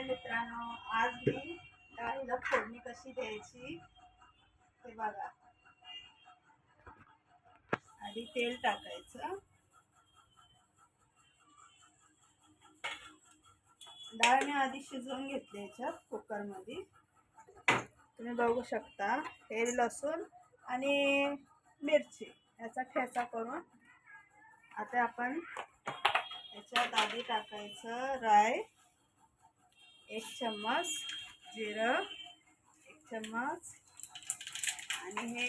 हाय मित्रांनो. आज मी डाळीला फोडणी कशी द्यायची ते बघा. आधी तेल टाकायचं. डाळ मी आधी शिजवून घेतली याच्यात कुकरमध्ये. तुम्ही बघू शकता हे लसूण आणि मिरची याचा ठेचा करून आता आपण याच्यात आधी टाकायचं राय. एक चम्मच जिरं एक चम्मच आणि हे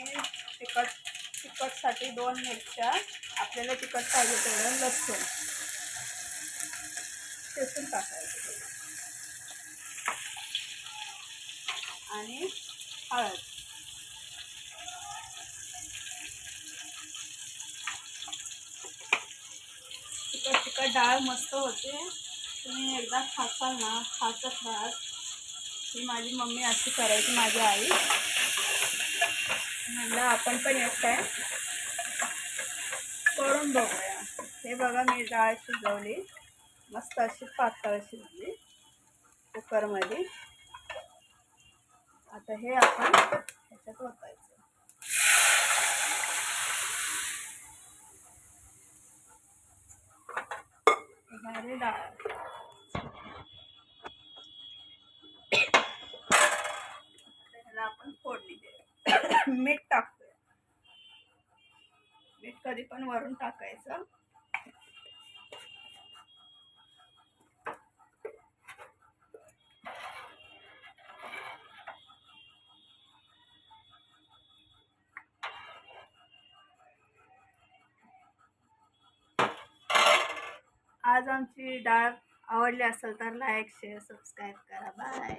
तिखट तिखटसाठी दोन मिरच्या. आपल्याला तिखट पाहिजे तेवढं लसूण. ठेचून टाकायचं आणि हळद. तिखट तिखट डाळ मस्त होते. तुम्ही एकदा खासाल ना खातच राहाल. ही माझी मम्मी अशी करायची माझी आई. म्हणलं आपण पण एक काय करून बघूया. हे बघा मी डाळ शिजवली. मस्त अशी पातळ शिजली कुकरमध्ये. आता हे आपण ह्याच्यात ओतायचं डाळ. आपण फोडणी मीठ टाकतोय. मीठ कधी पण वरून टाकायचं. आज आमची डाळ आवडली असेल तर लाईक शेअर सबस्क्राईब करा. बाय.